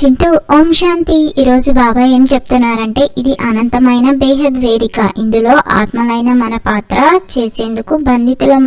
చింటూ ఓం శాంతి. ఈరోజు బాబా ఏం చెప్తున్నారంటే ఇది అనంతమైన బేహద్ వేదిక. ఇందులో ఆత్మలైన మన పాత్ర చేసేందుకు బంధితులం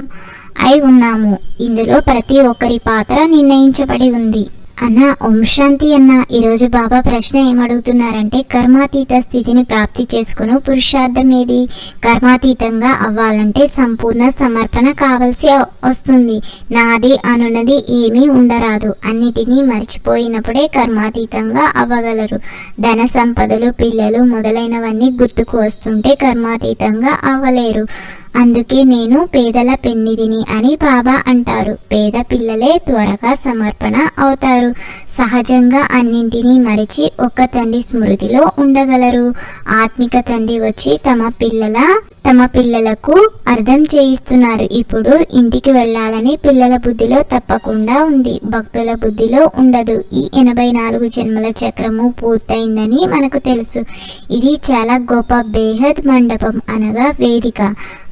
అయి ఉన్నాము. ఇందులో ప్రతి ఒక్కరి పాత్ర నిర్ణయించబడి ఉంది. అన్న ఓం శాంతి అన్న ఈరోజు బాబా ప్రశ్న ఏమడుగుతున్నారంటే కర్మాతీత స్థితిని ప్రాప్తి చేసుకుని పురుషార్థం ఏది? కర్మాతీతంగా అవ్వాలంటే సంపూర్ణ సమర్పణ కావలసి వస్తుంది. నాది అనున్నది ఏమీ ఉండరాదు. అన్నిటినీ మర్చిపోయినప్పుడే కర్మాతీతంగా అవ్వగలరు. ధన సంపదలు పిల్లలు మొదలైనవన్నీ గుర్తుకు వస్తుంటే కర్మాతీతంగా అవ్వలేరు. అందుకే నేను పేదల పెన్నిదిని అని బాబా అంటారు. పేద పిల్లలే త్వరగా సమర్పణ అవుతారు. సహజంగా అన్నింటినీ మరిచి ఒక్క తండ్రి స్మృతిలో ఉండగలరు. ఆత్మిక తండ్రి వచ్చి తమ పిల్లల తమ పిల్లలకు అర్థం చేయిస్తున్నారు. ఇప్పుడు ఇంటికి వెళ్ళాలని పిల్లల బుద్ధిలో తప్పకుండా ఉంది. భక్తుల బుద్ధిలో ఉండదు. ఈ ఎనభై నాలుగు జన్మల చక్రము పూర్తయిందని మనకు తెలుసు. ఇది చాలా గొప్ప బేహద్ మండపం అనగా వేదిక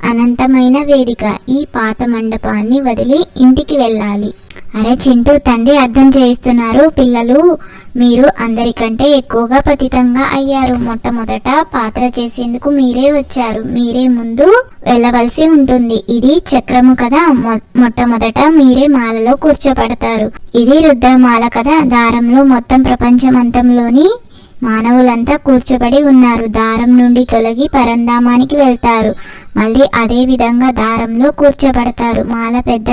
అనంతమైన వేదిక. ఈ పాత మండపాన్ని వదిలి ఇంటికి వెళ్ళాలి. అరే చింటూ తండ్రి అర్థం చేయిస్తున్నారు. పిల్లలు మీరు అందరికంటే ఎక్కువగా పతితంగా అయ్యారు. మొట్టమొదట పాత్ర చేసేందుకు మీరే వచ్చారు. మీరే ముందు వెళ్ళవలసి ఉంటుంది. ఇది చక్రము కదా. మొ- మొట్టమొదట మీరే మాలలో కూర్చోబడతారు. ఇది రుద్రమాల కదా. దారంలో మొత్తం ప్రపంచమంతంలోని మానవులంతా కూర్చోబడి ఉన్నారు. దారం నుండి తొలగి పరంధామానికి వెళ్తారు. మళ్ళీ అదే విధంగా దారంలో కూర్చోబడతారు. మాల పెద్ద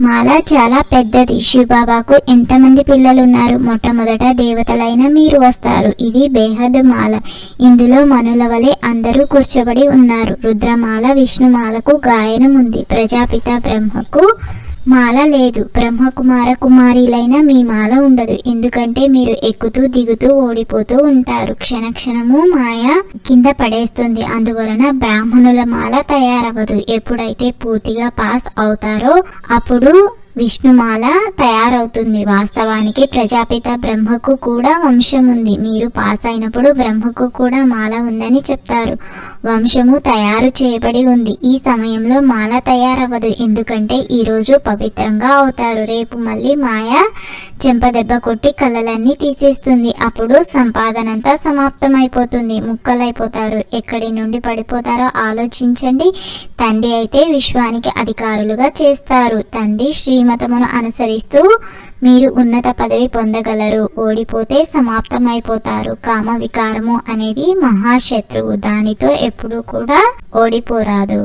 మాల చాలా పెద్దది. శివబాబాకు ఎంతమంది పిల్లలు ఉన్నారు మొట్టమొదట దేవతలైన మీరు వస్తారు. ఇది బేహద్ మాల. ఇందులో మనుల వలె అందరూ కూర్చోబడి ఉన్నారు. రుద్రమాల విష్ణుమాలకు గాయనం ఉంది ప్రజాపిత బ్రహ్మకు మాల లేదు. బ్రహ్మకుమార కుమారీలైన మీ మాల ఉండదు. ఎందుకంటే మీరు ఎక్కుతూ దిగుతూ ఓడిపోతూ ఉంటారు. క్షణ క్షణము మాయ కింద పడేస్తుంది. అందువలన బ్రాహ్మణుల మాల తయారవ్వదు. ఎప్పుడైతే పూర్తిగా పాస్ అవుతారో అప్పుడు విష్ణుమాల తయారవుతుంది. వాస్తవానికి ప్రజాపిత బ్రహ్మకు కూడా వంశం ఉంది. మీరు పాస్ అయినప్పుడు బ్రహ్మకు కూడా మాల ఉందని చెప్తారు. వంశము తయారు చేయబడి ఉంది. ఈ సమయంలో మాల తయారవ్వదు. ఎందుకంటే ఈరోజు పవిత్రంగా అవుతారు. రేపు మళ్ళీ మాయ చెంపదెబ్బ కొట్టి కళ్ళలన్నీ తీసేస్తుంది. అప్పుడు సంపాదనంతా సమాప్తమైపోతుంది. ముక్కలైపోతారు. ఎక్కడి నుండి పడిపోతారో ఆలోచించండి. తండ్రి అయితే విశ్వానికి అధికారులుగా చేస్తారు. తండ్రి శ్రీ శ్రీమతమును అనుసరిస్తూ మీరు ఉన్నత పదవి పొందగలరు. ఓడిపోతే సమాప్తమైపోతారు. కామ వికారము అనేది మహాశత్రువు. దానితో ఎప్పుడూ కూడా ఓడిపోరాదు.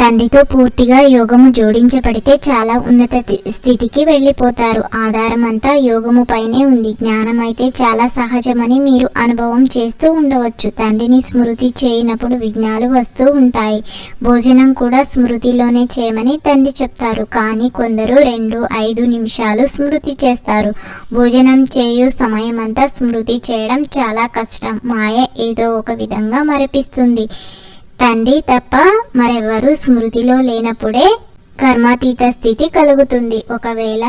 తండ్రితో పూర్తిగా యోగము జోడించబడితే చాలా ఉన్నత స్థితికి వెళ్ళిపోతారు. ఆధారం అంతా యోగము పైనే ఉంది. జ్ఞానం అయితే చాలా సహజమని మీరు అనుభవం చేస్తూ ఉండవచ్చు. తండ్రిని స్మృతి చేయనప్పుడు విఘ్నాలు వస్తూ ఉంటాయి. భోజనం కూడా స్మృతిలోనే చేయమని తండ్రి చెప్తారు. కానీ కొందరు రెండు ఐదు నిమిషాలు స్మృతి చేస్తారు. భోజనం చేయు సమయం అంతా స్మృతి చేయడం చాలా కష్టం. మాయ ఏదో ఒక విధంగా మరపిస్తుంది. తండ్రి తప్ప మరెవరు స్మృతిలో లేనప్పుడే కర్మాతీత స్థితి కలుగుతుంది. ఒకవేళ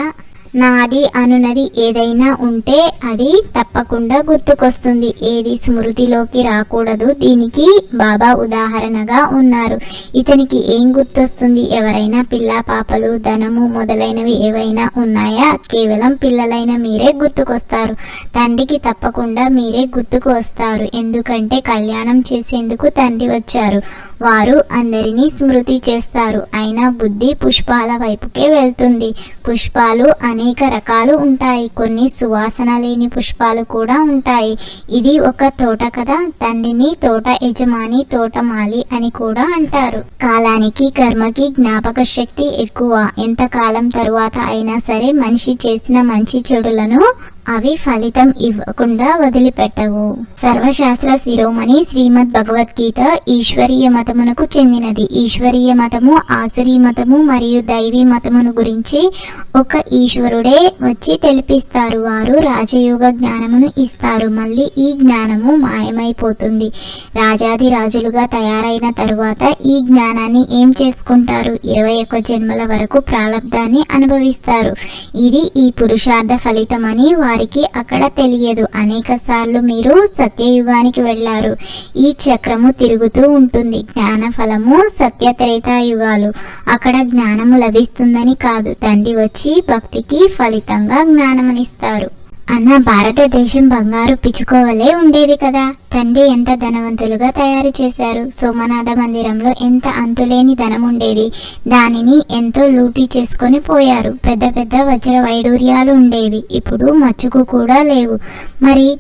నాది అనునది ఏదైనా ఉంటే అది తప్పకుండా గుర్తుకొస్తుంది. ఏది స్మృతిలోకి రాకూడదు. దీనికి బాబా ఉదాహరణగా ఉన్నారు. ఇతనికి ఏం గుర్తొస్తుంది? ఎవరైనా పిల్ల పాపలు ధనము మొదలైనవి ఏవైనా ఉన్నాయా? కేవలం పిల్లలైన మీరే గుర్తుకొస్తారు. తండ్రికి తప్పకుండా మీరే గుర్తుకు వస్తారు ఎందుకంటే కళ్యాణం చేసేందుకు తండ్రి వచ్చారు. వారు అందరినీ స్మృతి చేస్తారు. అయినా బుద్ధి పుష్పాల వైపుకే వెళ్తుంది. పుష్పాలు అనేక రకాలు ఉంటాయి. కొన్ని సువాసన లేని పుష్పాలు కూడా ఉంటాయి. ఇది ఒక తోట కదా? తండ్రిని తోట యజమాని తోటమాలి అని కూడా అంటారు. కాలానికి కర్మకి జ్ఞాపక శక్తి ఎక్కువ. ఎంత కాలం తరువాత అయినా సరే మనిషి చేసిన మంచి చెడులను అవి ఫలితం ఇవ్వకుండా వదిలిపెట్టవు. సర్వశాస్త్ర శిరోమణి శ్రీమద్ భగవద్గీత ఈశ్వరీయ మతమునకు చెందినది. ఈశ్వరీయ మతము ఆసురీ మతము మరియు దైవీ మతమును గురించి ఒక ఈశ్వరుడే వచ్చి తెలిపిస్తారు. వారు రాజయోగ జ్ఞానమును ఇస్తారు. మళ్ళీ ఈ జ్ఞానము మాయమైపోతుంది. రాజాది రాజులుగా తయారైన తరువాత ఈ జ్ఞానాన్ని ఏం చేసుకుంటారు? ఇరవై ఒక్క జన్మల వరకు ప్రారంధాన్ని అనుభవిస్తారు. ఇది ఈ పురుషార్థ ఫలితమని వారికి అక్కడ తెలియదు. అనేక సార్లు మీరు సత్యయుగానికి వెళ్ళారు. ఈ చక్రము తిరుగుతూ ఉంటుంది. జ్ఞాన ఫలము సత్య త్రేతాయుగాలు అక్కడ జ్ఞానము లభిస్తుందని కాదు. తండ్రి వచ్చి భక్తికి ఫలితంగా జ్ఞానమునిస్తారు. అన్న భారతదేశం బంగారు పిచ్చుకోవలే ఉండేది కదా. తండ్రి ఎంత ధనవంతులుగా తయారు చేశారు. సోమనాథ మందిరంలో ఎంత అంతులేని ధనం ఉండేది. దానిని ఎంతో లూటీ చేసుకొని పోయారు. పెద్ద పెద్ద వజ్ర వైడూర్యాలు ఉండేవి. ఇప్పుడు మచ్చుకు కూడా లేవు. మరి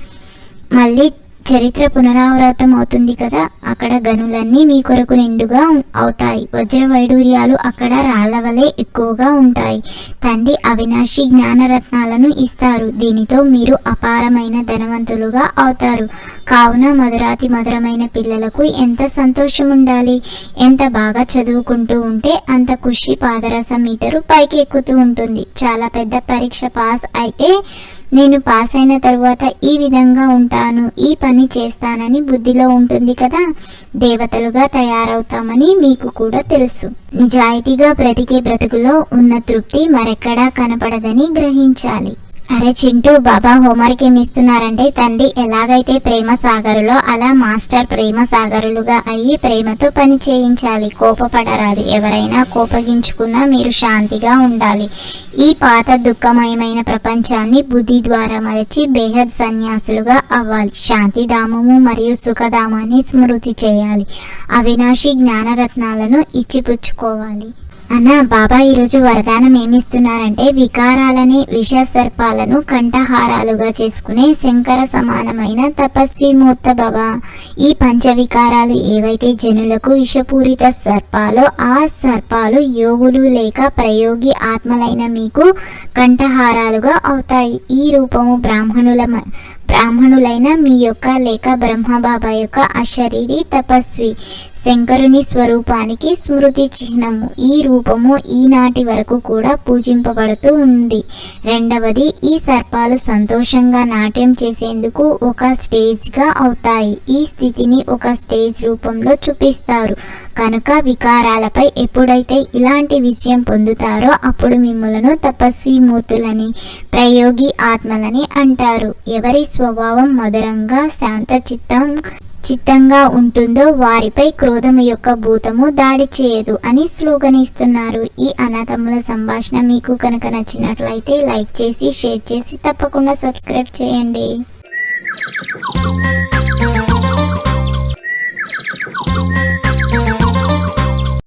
మళ్ళీ చరిత్ర పునరావృతం అవుతుంది కదా అక్కడ గనులన్నీ మీ కొరకు నిండుగా అవుతాయి. వజ్ర వైడూర్యాలు అక్కడ రాళ్ళవలే ఎక్కువగా ఉంటాయి. తండ్రి అవినాశి జ్ఞానరత్నాలను ఇస్తారు. దీనితో మీరు అపారమైన ధనవంతులుగా అవుతారు. కావున మధురాతి మధురమైన పిల్లలకు ఎంత సంతోషం ఉండాలి ఎంత బాగా చదువుకుంటూ ఉంటే అంత ఖుషి పాదరస మీటరు పైకి ఎక్కుతూ ఉంటుంది. చాలా పెద్ద పరీక్ష పాస్ అయితే నేను పాస్ అయిన తరువాత ఈ విధంగా ఉంటాను ఈ పని చేస్తానని బుద్ధిలో ఉంటుంది కదా? దేవతలుగా తయారవుతామని మీకు కూడా తెలుసు. నిజాయితీగా బ్రతికే బ్రతుకులో ఉన్న తృప్తి మరెక్కడా కనపడదని గ్రహించాలి. అరే చింటూ బాబా హోంవర్క్ ఏమి ఇస్తున్నారంటే తండ్రి ఎలాగైతే ప్రేమ సాగరులో అలా మాస్టర్ ప్రేమ సాగరులుగా అయ్యి ప్రేమతో పని చేయించాలి కోపపడరాదు ఎవరైనా కోపగించుకున్నా మీరు శాంతిగా ఉండాలి. ఈ పాత దుఃఖమయమైన ప్రపంచాన్ని బుద్ధి ద్వారా మరచి బేహద్ సన్యాసులుగా అవ్వాలి. శాంతిధామము మరియు సుఖధామాన్ని స్మృతి చేయాలి. అవినాశి జ్ఞానరత్నాలను ఇచ్చిపుచ్చుకోవాలి. అన్న బాబా ఈరోజు వరదానం ఏమిస్తున్నారంటే వికారాలని విష సర్పాలను కంఠహారాలుగా చేసుకునే శంకర సమానమైన తపస్వి మూర్త బాబా. ఈ పంచ వికారాలు ఏవైతే జనులకు విషపూరిత సర్పాలో ఆ సర్పాలు యోగులు లేక ప్రయోగి ఆత్మలైన మీకు కంఠహారాలుగా అవుతాయి. ఈ రూపము బ్రాహ్మణుల మ- బ్రాహ్మణులైన మీ యొక్క లేక బ్రహ్మబాబా యొక్క అశరీరి తపస్వి శంకరుని స్వరూపానికి స్మృతి చిహ్నము. ఈ రూపము ఈనాటి వరకు కూడా పూజింపబడుతూ ఉంది. రెండవది ఈ సర్పాలు సంతోషంగా నాట్యం చేసేందుకు ఒక స్టేజ్గా అవుతాయి. ఈ స్థితిని ఒక స్టేజ్ రూపంలో చూపిస్తారు. కనుక వికారాలపై ఎప్పుడైతే ఇలాంటి విషయం పొందుతారో అప్పుడు మిమ్మలను తపస్వి మూర్తులని ప్రయోగి ఆత్మలని అంటారు. ఎవరి స్వభావం మధురంగా శాంత చిత్తం చిత్తంగా ఉంటుందో వారిపై క్రోధం యొక్క భూతము దాడి చేయదు అని శ్లోగనిస్తున్నారు ఈ అనాథముల సంభాషణ మీకు కనుక నచ్చినట్లయితే లైక్ చేసి షేర్ చేసి తప్పకుండా సబ్స్క్రైబ్ చేయండి.